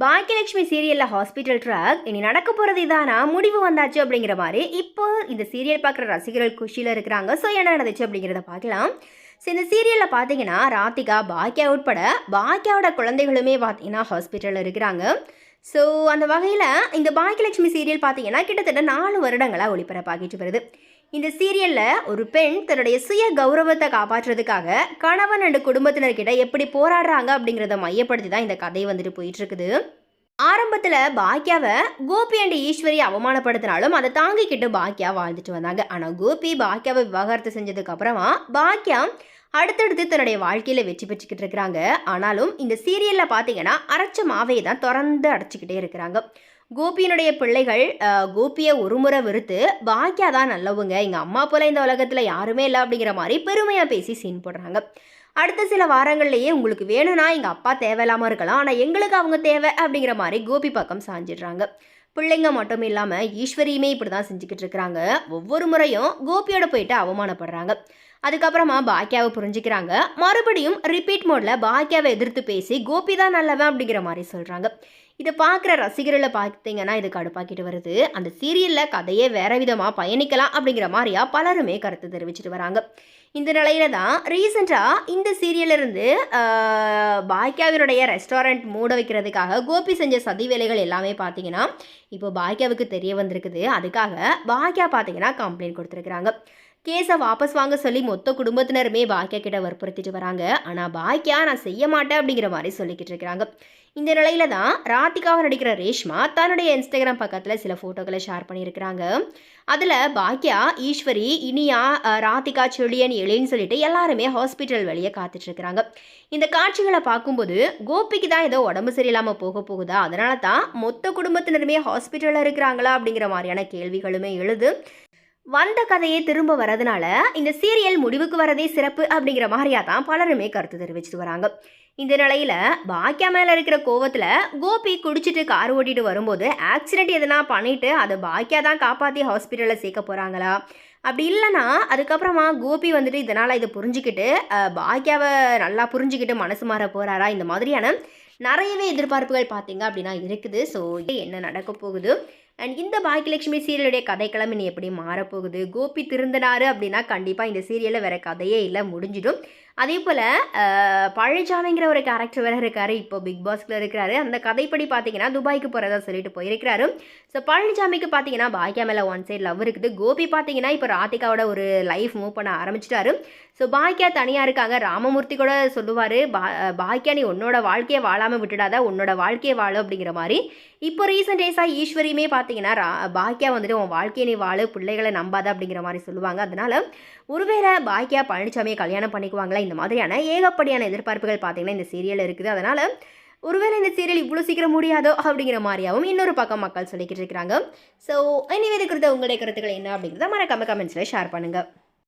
பாக்கியலட்சுமி சீரியலில் hospital track இனி நடக்க போகிறது இதானா? முடிவு வந்தாச்சு அப்படிங்கிற மாதிரி இப்போ இந்த சீரியல் பார்க்குற ரசிகர்கள் குஷியில் இருக்கிறாங்க. ஸோ என்ன நடந்துச்சு அப்படிங்கிறத பார்க்கலாம். ஸோ இந்த சீரியலில் பார்த்தீங்கன்னா ராதிகா பாக்கியா உட்பட பாக்கியாவோட குழந்தைகளுமே பார்த்தீங்கன்னா ஹாஸ்பிட்டலில் இருக்கிறாங்க. ஸோ அந்த வகையில் இந்த பாக்கியலட்சுமி சீரியல் பார்த்தீங்கன்னா கிட்டத்தட்ட நாலு வருடங்களாக ஒளிபரப்பாகிட்டு வருது. இந்த சீரியலில் ஒரு பெண் தன்னுடைய சுய கௌரவத்தை காப்பாற்றுறதுக்காக கணவன் அண்டு குடும்பத்தினர்கிட்ட எப்படி போராடுறாங்க அப்படிங்கிறத மையப்படுத்தி தான் இந்த கதை வந்துட்டு போயிட்டு இருக்குது ஆரம்பத்தில் பாக்கியாவை கோபி அண்ட் ஈஸ்வரி அவமானப்படுத்தினாலும் அதை தாங்கிக்கிட்டு பாக்கியா வாழ்ந்துட்டு வந்தாங்க. ஆனால் கோபி பாக்கியாவை விவாகரத்து செஞ்சதுக்கு அப்புறமா பாக்கியா அடுத்தடுத்து தன்னுடைய வாழ்க்கையில் வெற்றி பெற்றுக்கிட்டு இருக்கிறாங்க. ஆனாலும் இந்த சீரியலில் பார்த்தீங்கன்னா அரைச்ச மாவையை தான் திறந்து அடைச்சிக்கிட்டே இருக்கிறாங்க. கோபியினுடைய பிள்ளைகள் கோபியை ஒரு முறை வெறுத்து பாக்கியா தான் நல்லவங்க எங்கள் அம்மா போல இந்த உலகத்தில் யாருமே இல்லை அப்படிங்கிற மாதிரி பெருமையாக பேசி சீன் போடுறாங்க. அடுத்த சில வாரங்கள்லேயே உங்களுக்கு வேணும்னா எங்கள் அப்பா தேவையில்லாமல் இருக்கலாம் ஆனால் எங்களுக்கு அவங்க தேவை அப்படிங்கிற மாதிரி கோபி பக்கம் சாஞ்சிடுறாங்க. பிள்ளைங்க மட்டும் இல்லாமல் ஈஸ்வரியுமே இப்படி தான் செஞ்சுக்கிட்டு இருக்கிறாங்க. ஒவ்வொரு முறையும் கோபியோட போயிட்டு அவமானப்படுறாங்க. அதுக்கப்புறமா பாக்கியாவை புரிஞ்சுக்கிறாங்க. மறுபடியும் ரிப்பீட் மோடில் பாக்கியாவை எதிர்த்து பேசி கோபி தான் நல்லவன் அப்படிங்கிற மாதிரி சொல்கிறாங்க இதை பார்க்குற ரசிகர்களை பார்த்தீங்கன்னா இது கடுப்பாக்கிட்டு வருது. அந்த சீரியலில் கதையே வேற விதமாக பயணிக்கலாம் அப்படிங்கிற மாதிரியா பலருமே கருத்து தெரிவிச்சிட்டு வராங்க. இந்த நிலையில தான் ரீசெண்டாக இந்த சீரியலிருந்து பாக்கியாவினுடைய ரெஸ்டாரண்ட் மூட வைக்கிறதுக்காக கோபி செஞ்ச சதி வேலைகள் எல்லாமே பார்த்தீங்கன்னா இப்போ பாக்கியாவுக்கு தெரிய வந்திருக்குது. அதுக்காக பாக்கியா பார்த்தீங்கன்னா கம்ப்ளைண்ட் கொடுத்துருக்குறாங்க. கேஸை வாபஸ் வாங்க சொல்லி மொத்த குடும்பத்தினருமே பாக்கியா கிட்ட வற்புறுத்திட்டு வராங்க. ஆனால் பாக்கியா நான் செய்ய மாட்டேன் அப்படிங்கிற மாதிரி சொல்லிக்கிட்டு இருக்கிறாங்க. இந்த நிலையில தான் ராதிகாவை நடிக்கிற ரேஷ்மா தன்னுடைய இன்ஸ்டாகிராம் பக்கத்தில் சில ஃபோட்டோக்களை ஷேர் பண்ணியிருக்கிறாங்க. அதில் பாக்கியா ஈஸ்வரி இனியா ராதிகா செழியன் எழின்னு சொல்லிட்டு எல்லாருமே ஹாஸ்பிட்டல் வெளியே காத்துட்டு இருக்கிறாங்க. இந்த காட்சிகளை பார்க்கும்போது கோபிக்கு தான் ஏதோ உடம்பு சரியில்லாமல் போக போகுதா? அதனால தான் மொத்த குடும்பத்தினருமே ஹாஸ்பிட்டலில் இருக்கிறாங்களா அப்படிங்கிற மாதிரியான கேள்விகளுமே எழுது. வந்த கதையே திரும்ப வரதுனால இந்த சீரியல் முடிவுக்கு வரதே சிறப்பு அப்படிங்கிற மாதிரியா தான் பலருமே கருத்து தெரிவிச்சிட்டு வராங்க. இந்த நிலையில் பாக்கியா மேலே இருக்கிற கோவத்தில் கோபி குடிச்சிட்டு கார் ஓட்டிட்டு வரும்போது ஆக்சிடென்ட் எதனா பண்ணிட்டு அதை பாக்கியா தான் காப்பாற்றி ஹாஸ்பிட்டலில் சேர்க்க போகிறாங்களா அப்படி இல்லைன்னா அதுக்கப்புறமா கோபி வந்துட்டு இதனால் இதை புரிஞ்சுக்கிட்டு பாக்கியாவை நல்லா புரிஞ்சுக்கிட்டு மனசு மாற போகிறாரா இந்த மாதிரியான நிறையவே எதிர்பார்ப்புகள் பார்த்தீங்க அப்படின்னா இருக்குது. ஸோ என்ன நடக்க போகுது? அண்ட் இந்த பாக்கியலட்சுமி சீரியலுடைய கதைக்களம் இனி எப்படி மாறப்போகுது கோபி திருந்தினாரு அப்படின்னா கண்டிப்பாக இந்த சீரியலில் வேறு கதையே இல்லை முடிஞ்சிடும். அதே போல் பழனிசாமிங்கிற ஒரு கேரக்டர் வேறு இருக்காரு. இப்போ பிக் பாஸ்கில் இருக்கிறாரு. அந்த கதைப்படி பார்த்தீங்கன்னா துபாய்க்கு போகிறதா சொல்லிட்டு போயிருக்கிறாரு. ஸோ பழனிசாமிக்கு பார்த்தீங்கன்னா பாக்கியா மேலே ஒன் சைடு லவ் இருக்குது. கோபி பார்த்தீங்கன்னா இப்போ ராதிகாவோட ஒரு லைஃப் மூவ் பண்ண ஆரம்பிச்சிட்டாரு. ஸோ பாக்கியா தனியாக இருக்காங்க. ராமமூர்த்தி கூட சொல்லுவார் பா பாக்கியா நீ உன்னோட வாழ்க்கையை வாழாமல் விட்டுடாத. உன்னோட வாழ்க்கையை வாழ அப்படிங்கிற மாதிரி. இப்போ ரீசெண்ட் டேஸாக ஈஸ்வரியுமே பார்த்தீங்கன்னா ரா பாக்கியா வந்துட்டு உன் வாழ்க்கையை நீ வாழ. பிள்ளைகளை நம்பாத அப்படிங்கிற மாதிரி சொல்லுவாங்க. அதனால ஒருவேளை பாக்கியா பழனிசாமியை கல்யாணம் பண்ணிக்குவாங்களா? இந்த மாதிரியான ஏகப்படியான எதிர்பார்ப்புகள் பார்த்தீங்கன்னா இந்த சீரியல் இருக்குது. அதனால ஒருவேளை இந்த சீரியல் இவ்வளோ சீக்கிரம் முடியாதோ அப்படிங்கிற மாதிரியாகவும் இன்னொரு பக்கம் மக்கள் சொல்லிக்கிட்டு இருக்கிறாங்க. ஸோ இனி இது குறித்த உங்களுடைய கருத்துக்கள் என்ன அப்படிங்கிறத மறக்காம கமெண்ட்ஸில் ஷேர் பண்ணுங்கள்